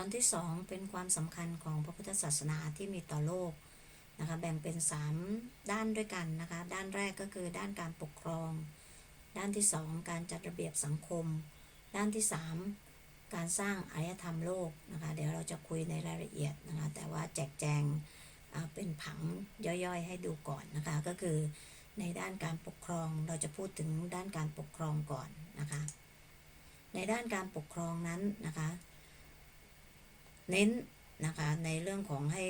อนที่สองเป็นความสำคัญของพระพุทธศาสนาที่มีต่อโลกนะคะแบ่งเป็น 3 ด้านด้วยกันนะคะด้านแรกก็คือด้านการปกครอง ด้านที่ 2 การจัดระเบียบสังคม ด้านที่ 3 การสร้างอารยธรรมโลกนะคะเดี๋ยวเราจะคุยในรายละเอียดนะคะแต่ว่าแจกแจงเป็นผังย่อยๆให้ดูก่อนนะคะก็คือในด้านการปกครองเราจะพูดถึงด้านการปกครองก่อนนะคะในด้านการปกครองนั้นนะคะ เน้นนะคะในเรื่องของให้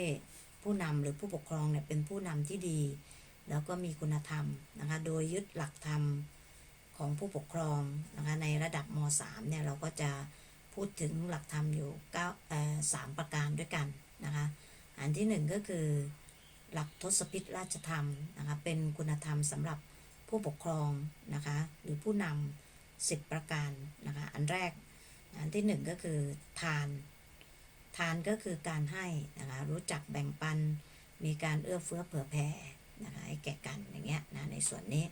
ผู้นำหรือผู้ปกครองเนี่ยเป็นผู้นำที่ดี แล้วก็มีคุณธรรมนะคะโดยยึดหลักธรรมของผู้ปกครองนะคะในระดับม .3 เนี่ยเราก็จะพูดถึงหลักธรรมอยู่เก้าเอ่อสามประการด้วยกันนะคะอันที่หนึ่งก็คือหลักทศพิธราชธรรมนะคะเป็นคุณธรรมสำหรับผู้ปกครองนะคะหรือผู้นำสิบประการนะคะอันแรกอันที่หนึ่งก็คือทาน ทานก็คือการให้นะคะรู้จักแบ่งปัน มีการเอื้อเฟื้อเผื่อแผ่นะคะให้แก่กันอย่างเงี้ยนะในส่วนนี้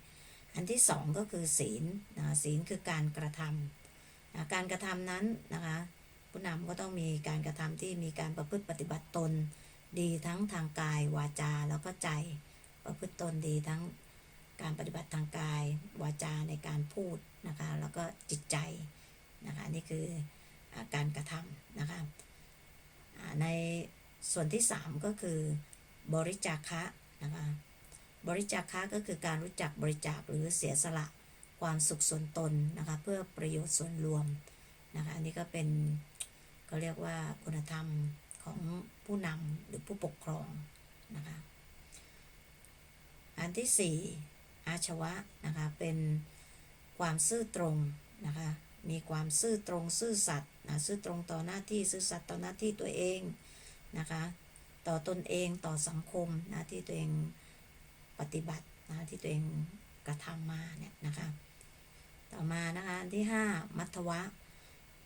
อันที่สองก็คือศีลนะศีลคือการกระทำนะการกระทำนั้นนะคะผู้นำก็ต้องมีการกระทำที่มีการประพฤติปฏิบัติตน ดีทั้งทางกายวาจาแล้วก็ใจประพฤติตนดีทั้งการปฏิบัติทางกายวาจาในการพูดนะคะแล้วก็จิตใจนะคะนี่คือการกระทำนะคะ ในส่วนที่ 3 ก็คือบริจาคะนะคะบริจาคะก็คือการรู้จักบริจาคหรือเสียสละความสุขส่วนตนนะคะเพื่อประโยชน์ส่วนรวมนะคะอันนี้ก็เป็นก็เรียกว่าคุณธรรมของผู้นำหรือผู้ปกครองนะคะอันที่ 4 อาชวะนะคะเป็นความซื่อตรงนะคะ มีความซื่อตรงซื่อสัตย์นะซื่อตรงต่อหน้าที่ซื่อสัตย์ต่อหน้าที่ตัวเองนะคะ ต่อตนเองต่อสังคมนะที่ตัวเองปฏิบัตินะที่ตัวเองกระทำมาเนี่ยนะคะ ต่อมานะคะที่ 5 มัทวะ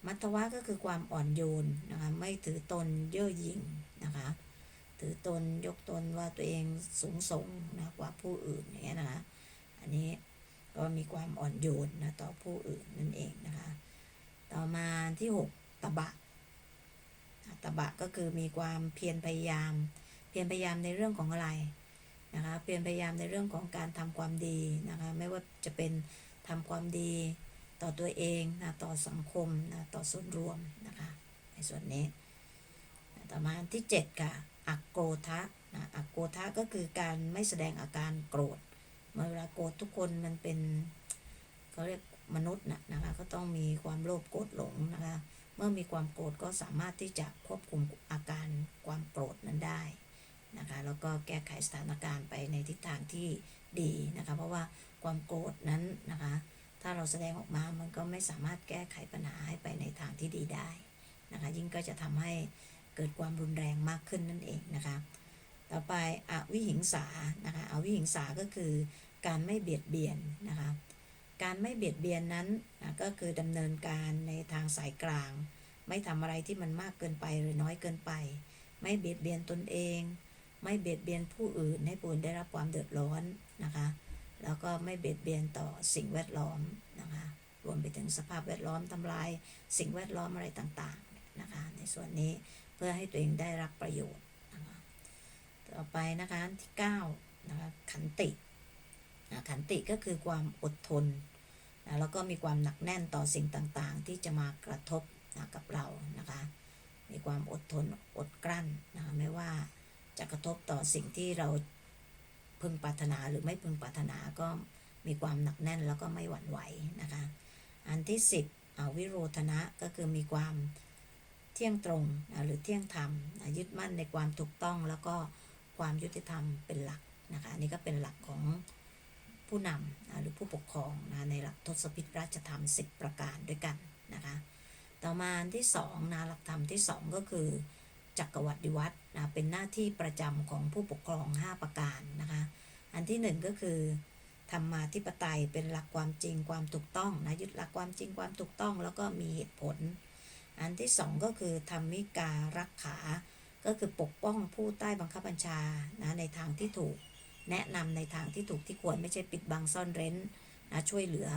มัทวะก็คือความอ่อนโยนนะคะไม่ถือตนเย่อหยิ่งนะคะถือตนยกตนว่าตัวเองสูงส่งนะกว่าผู้อื่นอย่างเงี้ยนะคะอันนี้ ก็มีความอ่อนโยนนะต่อผู้อื่นนั่นเองนะคะ ต่อมาที่6ตบะตบะก็คือมีความเพียรพยายาม เพียรพยายามในเรื่องของอะไรนะคะเพียรพยายามในเรื่องของการทำความดีนะคะไม่ว่าจะเป็นทำความดีต่อตัวเองนะต่อสังคมนะต่อส่วนรวมนะคะในส่วนนี้ต่อมาที่ 7 ค่ะอักโกทะนะอักโกทะก็คือการไม่แสดงอาการโกรธ เมื่อเวลาโกรธทุกคนมันเป็นเขาเรียกมนุษย์นะนะคะก็ต้องมีความโลภโกรธหลงนะคะ เมื่อมีความโกรธก็สามารถที่จะควบคุมอาการความโกรธนั้นได้นะคะแล้วก็แก้ไขสถานการณ์ไปในทิศทางที่ดีนะคะเพราะว่าความโกรธนั้นนะคะ ถ้าเราแสดงออกมามันก็ไม่สามารถแก้ไขปัญหาให้ไปในทางที่ดีได้นะคะยิ่งก็จะทำให้เกิดความรุนแรงมากขึ้นนั่นเองนะคะ ต่อไปอวิหิงสานะคะอวิหิงสาก็คือการไม่เบียดเบียนนะคะ การไม่เบียดเบียนนั้นนะก็คือดำเนินการในทางสายกลาง ไม่ทำอะไรที่มันมากเกินไปหรือน้อยเกินไป ไม่เบียดเบียนตนเอง ไม่เบียดเบียนผู้อื่นให้ผู้อื่นได้รับความเดือดร้อนนะคะ แล้วก็ไม่เบียดเบียนต่อสิ่งแวดล้อมนะคะ รวมไปถึงสภาพแวดล้อมทำลาย สิ่งแวดล้อมอะไรต่างๆนะคะ ในส่วนนี้เพื่อให้ตัวเองได้รับประโยชน์ ต่อไปนะคะที่9นะคะขันตินะขันติก็คือความอดทนนะแล้วก็มีความหนักแน่นต่อสิ่งต่างๆ ที่จะมากระทบนะกับเรานะคะ มีความอดทนอดกลั้นนะคะไม่ว่าจะกระทบต่อสิ่งที่เราพึงปรารถนาหรือไม่พึงปรารถนาก็มีความหนักแน่นแล้วก็ไม่หวั่นไหวนะคะ อันที่ 10อวิโรธนะก็คือมีความเที่ยงตรงนะหรือเที่ยงธรรมนะยึดมั่นในความถูกต้องแล้วก็ ความยุติธรรมเป็นหลักนะคะอันนี่ก็เป็นหลักของผู้นำนะหรือผู้ปกครองนะในหลักทศพิธราชธรรม 10 ประการด้วยกันนะคะต่อมาที่สองนะหลักธรรมที่สองก็คือ จักรวรรดิวัตรนะเป็นหน้าที่ประจำของผู้ปกครอง 5 ประการนะคะอันที่หนึ่งก็คือธรรมาธิปไตยเป็นหลักความจริงความถูกต้องนะยึดหลักความจริงความถูกต้อง แล้วก็มีเหตุผล อันที่สองก็คือธรรมิการักขา ก็คือปกป้องผู้ใต้บังคับบัญชานะในทางที่ถูกแนะนำในทางที่ถูกที่ควรไม่ใช่ปิดบังซ่อนเร้นนะช่วยเหลือ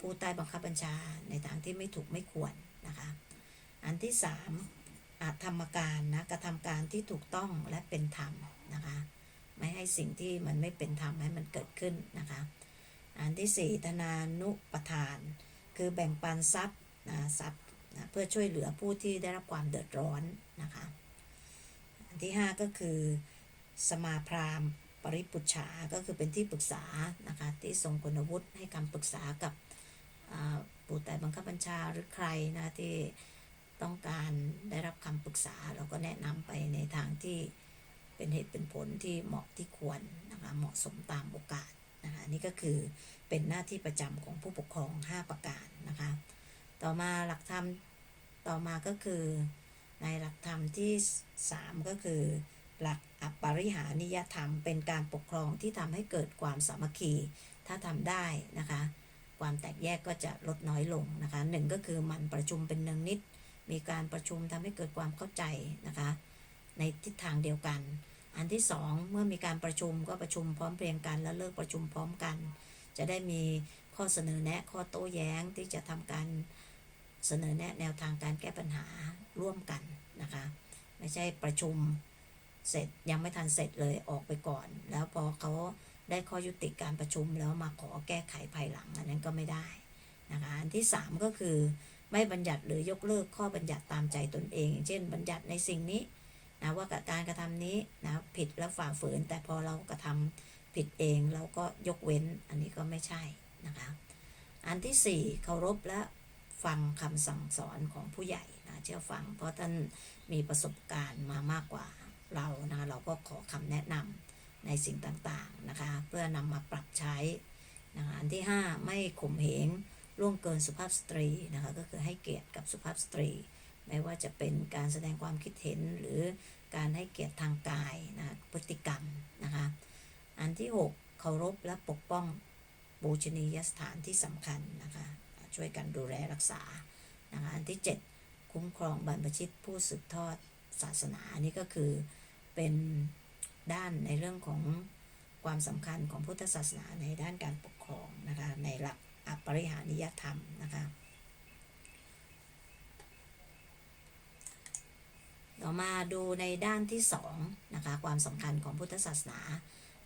ผู้ใต้บังคับบัญชาในทางที่ไม่ถูกไม่ควรนะคะอันที่สามออาธรรมการนะกระทำการที่ถูกต้องและเป็นธรรมนะคะไม่ให้สิ่งที่มันไม่เป็นธรรมให้มันเกิดขึ้นนะคะอันที่สี่ธนานุปทาน คือแบ่งปันทรัพย์นะทรัพย์นะเพื่อช่วยเหลือผู้ที่ได้รับความเดือดร้อนนะคะ นที่ห้าก็คือ สมาพราหมณ์ปริปุจฉาก็คือเป็นที่ปรึกษานะคะที่ทรงคุณวุฒิให้คำปรึกษากับผู้ใต้บังคับบัญชาหรือใครนะที่ต้องการได้รับคำปรึกษาเราก็แนะนำไปในทางที่เป็นเหตุเป็นผลที่เหมาะที่ควรนะคะเหมาะสมตามโอกาสนะคะนี่ก็คือเป็นหน้าที่ประจำของผู้ปกครอง 5 ประการนะคะต่อมาหลักธรรมต่อมาก็คือ ในหลักธรรมที่ 3 ก็คือ หลักอปริหานิยธรรม เป็นการปกครองที่ทำให้เกิดความสามัคคี ถ้าทำได้นะคะ ความแตกแยกก็จะลดน้อยลงนะคะหนึ่งก็คือมันประชุมเป็นเนืองนิด มีการประชุมทำให้เกิดความเข้าใจนะคะ ในทิศทางเดียวกัน อันที่สองเมื่อมีการประชุมก็ประชุมพร้อมเพรียงกัน แล้วเลิกประชุมพร้อมกัน จะได้มีข้อเสนอแนะข้อโต้แย้งที่จะทำการ เสนอแนะแนวทางการแก้ปัญหาร่วมกันนะคะ ไม่ใช่ประชุมเสร็จยังไม่ทันเสร็จเลยออกไปก่อน แล้วพอเขาได้ข้อยุติการประชุมแล้วมาขอแก้ไขภายหลังอันนั้นก็ไม่ได้นะคะอันที่ 3 ก็คือไม่บัญญัติหรือยกเลิกข้อบัญญัติตามใจตนเอง เช่น บัญญัติในสิ่งนี้นะว่าการกระทำนี้นะผิดและฝ่าฝืน แต่พอเรากระทำผิดเองเราก็ยกเว้นอันนี้ก็ไม่ใช่นะคะ อันที่ 4 เคารพและ ฟังคำสั่งสอนของผู้ใหญ่นะเชื่อฟัง เพราะท่านมีประสบการณ์มามากกว่าเรานะเราก็ขอคำแนะนำในสิ่งต่างๆนะคะเพื่อนำมาปรับใช้นะคะอันที่ 5 ไม่ข่มเหงล่วงเกินสุภาพสตรีนะคะก็คือให้เกียรติกับสุภาพสตรี ไม่ว่าจะเป็นการแสดงความคิดเห็นหรือการให้เกียรติทางกายนะพฤติกรรมนะคะอันที่ 6 เคารพและปกป้องบูชนียสถานที่สำคัญนะคะ ช่วยกันดูแลรักษานะคะอันที่ 7 คุ้มครองบรรพชิตผู้สืบทอดศาสนานนี้ก็คือเป็นด้านในเรื่องของความสำคัญของพุทธศาสนาในด้านการปกครองนะคะในหลักอปริหานิยธรรมนะคะต่อมาดูในด้านที่สองนะคะความสำคัญของพุทธศาสนา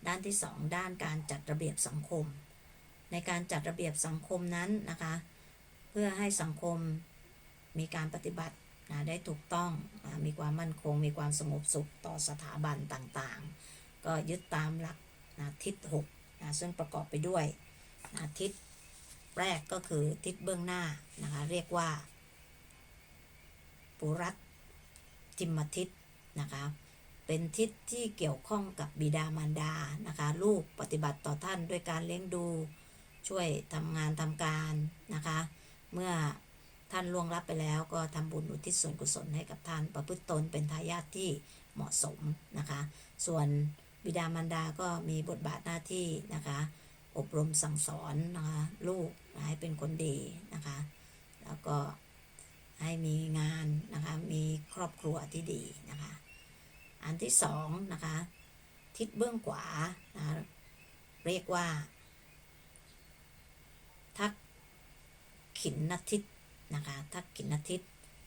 ด้านที่สองด้านการจัดระเบียบสังคม ในการจัดระเบียบสังคมนั้นนะคะ เพื่อให้สังคมมีการปฏิบัตินะได้ถูกต้องนะมีความมั่นคง มีความสงบสุขต่อสถาบันต่างๆ ก็ยึดตามหลักนะทิศหกนะซึ่งประกอบไปด้วยนะทิศแรกก็คือทิศเบื้องหน้านะคะเรียกว่า ปุรัตจิมทิศนะคะเป็นทิศที่เกี่ยวข้องกับบิดามารดานะคะลูกปฏิบัติต่อท่านด้วยการเลี้ยงดูช่วยทำงานทำการนะคะ เมื่อท่านล่วงลับไปแล้วก็ทำบุญอุทิศส่วนกุศลให้กับท่านประพฤติตนเป็นทายาทที่เหมาะสมนะคะ ส่วนบิดามารดาก็มีบทบาทหน้าที่นะคะ อบรมสั่งสอนนะคะลูกให้เป็นคนดีนะคะ แล้วก็ให้มีงานนะคะ มีครอบครัวที่ดีนะคะ อันที่สองนะคะ ทิศเบื้องขวานะเรียกว่า ทัก ขินนทิศนะคะทักขินนทิศ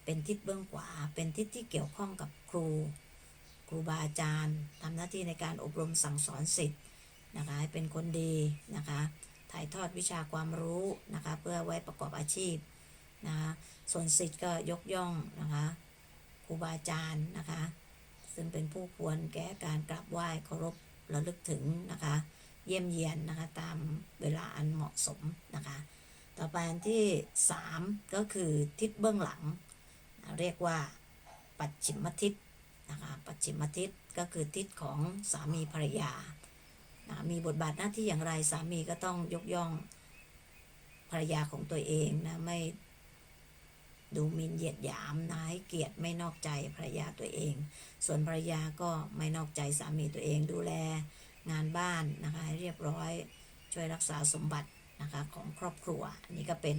เป็นทิศเบื้องขวา เป็นทิศที่เกี่ยวข้องกับครู ครูบาอาจารย์ทำหน้าที่ในการอบรมสั่งสอนสิทธิ์นะคะให้เป็นคนดีนะคะถ่ายทอดวิชาความรู้นะคะเพื่อไว้ประกอบอาชีพนะคะส่วนสิทธิ์ก็ยกย่องนะคะครูบาอาจารย์นะคะซึ่งเป็นผู้ควรแก่การกราบไหว้เคารพระลึกถึงนะคะเยี่ยมเยียนนะคะตามเวลาอันเหมาะสมนะคะ ต่อไปอันที่ 3 ก็คือทิศเบื้องหลัง เรียกว่าปัจฉิมทิศนะคะปัจฉิมทิศก็คือทิศของสามีภรรยานะมีบทบาทหน้าที่อย่างไรสามีก็ต้องยกย่องภรรยาของตัวเองนะไม่ดูมินเหยียดหยามนะให้เกียรติไม่นอกใจภรรยาตัวเอง ส่วนภรรยาก็ไม่นอกใจสามีตัวเองดูแลงานบ้านนะคะให้เรียบร้อยช่วยรักษาสมบัติ นะคะของครอบครัว อันนี้ก็เป็น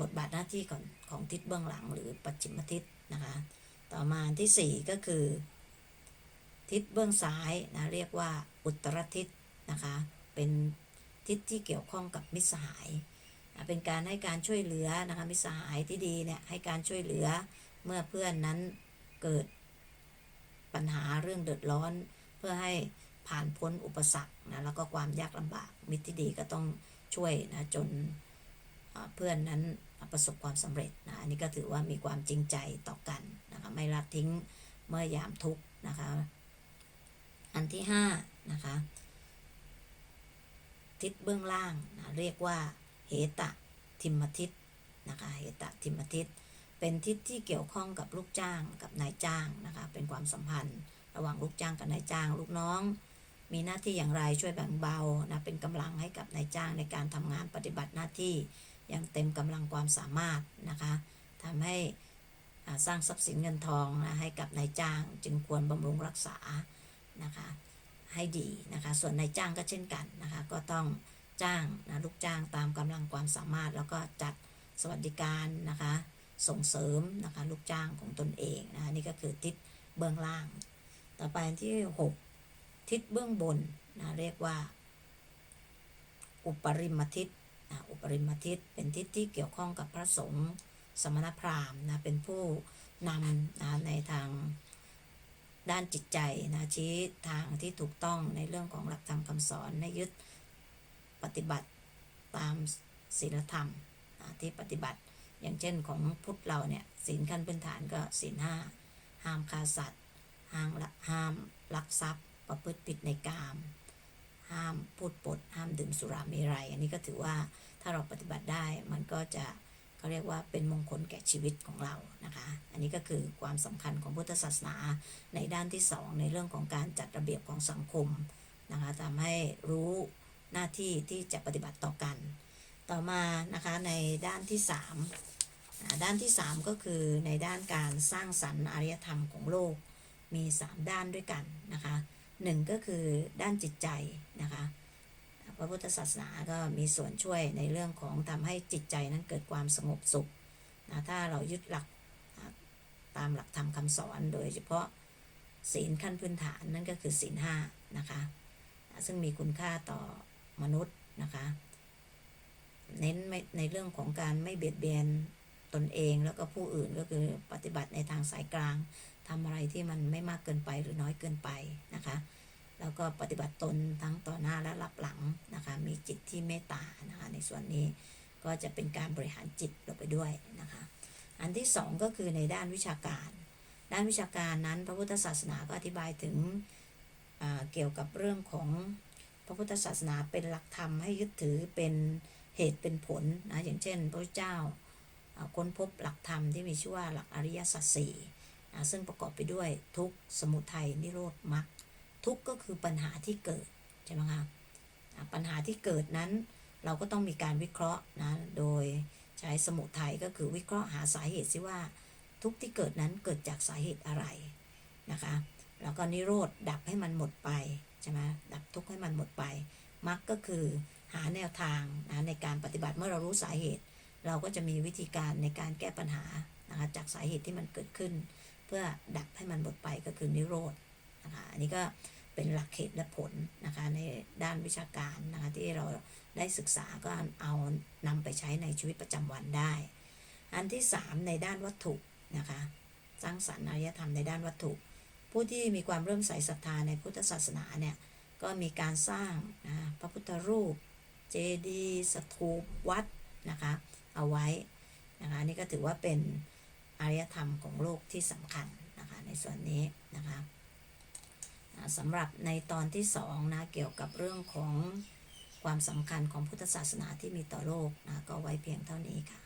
บทบาทหน้าที่ของของทิศเบื้องหลังหรือปัจฉิมทิศนะคะ ต่อมาที่สี่ก็คือ ทิศเบื้องซ้ายนะเรียกว่าอุตรทิศนะคะเป็นทิศที่เกี่ยวข้องกับมิสหายนะเป็นการให้การช่วยเหลือนะคะมิสหายที่ดีเนี่ยให้การช่วยเหลือเมื่อเพื่อนนั้นเกิดปัญหาเรื่องเดือดร้อนเพื่อให้ ผ่านพ้นอุปสรรคนะแล้วก็ความยากลำบากมิตรที่ดีก็ต้องช่วยนะจนเพื่อนนั้นประสบความสำเร็จนะอันนี้ก็ถือว่ามีความจริงใจต่อกันนะคะไม่ละทิ้งเมื่อยามทุกนะคะอันที่ห้านะคะทิศเบื้องล่างนะเรียกว่าเหตะทิมทิศนะคะเหตะทิมทิศเป็นทิศที่เกี่ยวข้องกับลูกจ้างกับนายจ้างนะคะเป็นความสัมพันธ์ ระหว่างลูกจ้างกับนายจ้าง ลูกน้อง มีหน้าที่อย่างไรช่วยแบ่งเบานะเป็นกำลังให้กับนายจ้างในการทำงานปฏิบัติหน้าที่อย่างเต็มกำลังความสามารถนะคะทำให้สร้างทรัพย์สินเงินทองนะให้กับนายจ้างจึงควรบำรุงรักษานะคะให้ดีนะคะส่วนนายจ้างก็เช่นกันนะคะก็ต้องจ้างนะลูกจ้างตามกำลังความสามารถ แล้วก็จัดสวัสดิการนะคะส่งเสริมนะคะลูกจ้างของตนเองนะคะนี่ก็คือทิศเบื้องล่าง ต่อไปที่ 6 ทิศเบื้องบนนะเรียกว่า อุปริมทิศนะอุปริมทิศเป็นทิศที่เกี่ยวข้องกับพระสงฆ์สมณพราหมณ์นะเป็นผู้นำนะในทางด้านจิตใจนะชี้ทางที่ถูกต้องในเรื่องของหลักธรรมคำสอนให้ยึดปฏิบัติตามศีลธรรมนะที่ปฏิบัติอย่างเช่นของพุทธเราเนี่ยศีลขั้นพื้นฐานก็ศีลห้าห้ามฆ่าสัตว์ห้ามห้ามลักทรัพย์ ประพฤติผิดในกาม ห้ามพูดปด ห้ามดื่มสุราเมรัย อันนี้ก็ถือว่าถ้าเราปฏิบัติได้มันก็จะเขาเรียกว่าเป็นมงคลแก่ชีวิตของเรานะคะ อันนี้ก็คือความสำคัญของพุทธศาสนาในด้านที่สองในเรื่องของการจัดระเบียบของสังคมนะคะทำให้รู้หน้าที่ที่จะปฏิบัติต่อกัน ต่อมานะคะในด้านที่สามด้านที่สามก็คือในด้านการสร้างสรรค์อารยธรรมของโลกมี 3 ด้านด้วยกันนะคะ หนึ่งก็คือด้านจิตใจนะคะพระพุทธศาสนาก็มีส่วนช่วยในเรื่องของทำให้จิตใจนั้นเกิดความสงบสุขนะถ้าเรายึดหลักนะตามหลักธรรมคำสอน โดยเฉพาะศีลขั้นพื้นฐานนั่นก็คือศีลห้านะคะนะซึ่งมีคุณค่าต่อมนุษย์นะคะเน้นในเรื่องของการไม่เบียดเบียนตนเองแล้วก็ผู้อื่นก็คือปฏิบัติในทางสายกลาง ทำอะไรที่มันไม่มากเกินไปหรือน้อยเกินไปนะคะ แล้วก็ปฏิบัติตนทั้งต่อหน้าและรับหลังนะคะ มีจิตที่เมตตานะคะ ในส่วนนี้ก็จะเป็นการบริหารจิตลงไปด้วยนะคะ อันที่สองก็คือในด้านวิชาการ ด้านวิชาการนั้นพระพุทธศาสนาก็อธิบายถึงเกี่ยวกับเรื่องของพระพุทธศาสนาเป็นหลักธรรมให้ยึดถือเป็นเหตุเป็นผลนะอย่างเช่น พระเจ้าค้นพบหลักธรรมที่มีชื่อว่าหลักอริยสัจสี่ ซึ่งประกอบไปด้วยทุกสมุทัยนิโรธมรรคทุกก็คือปัญหาที่เกิดใช่ไหมคะปัญหาที่เกิดนั้น เราก็ต้องมีการวิเคราะห์นะโดยใช้สมุทัยก็คือวิเคราะห์หาสาเหตุซิว่าทุกที่เกิดนั้นเกิดจากสาเหตุอะไรนะคะแล้วก็นิโรธดับให้มันหมดไปใช่ไหมดับทุกข์ให้มันหมดไปมรรคก็คือหาแนวทางนะในการปฏิบัติเมื่อเรารู้สาเหตุ เราก็จะมีวิธีการในการแก้ปัญหานะคะจากสาเหตุที่มันเกิดขึ้น เพื่อดับให้มันหมดไปก็คือนิโรธนะคะอันนี้ก็เป็นหลักเหตุและผลนะคะในด้านวิชาการนะคะที่เราได้ศึกษาก็เอานำไปใช้ในชีวิตประจำวันได้ อันที่ 3 ในด้านวัตถุนะคะสร้างสรรค์อารยธรรมในด้านวัตถุ ผู้ที่มีความเริ่มใส่ศรัทธาในพุทธศาสนาเนี่ยก็มีการสร้างนะพระพุทธรูป เจดีย์สถูปวัดนะคะเอาไว้นะคะนี่ก็ถือว่าเป็น อารยธรรมของโลกที่สำคัญนะคะในส่วนนี้นะคะสำหรับในตอนที่สองนะเกี่ยวกับเรื่องของความสำคัญของพุทธศาสนาที่มีต่อโลกนะก็ไว้เพียงเท่านี้ค่ะ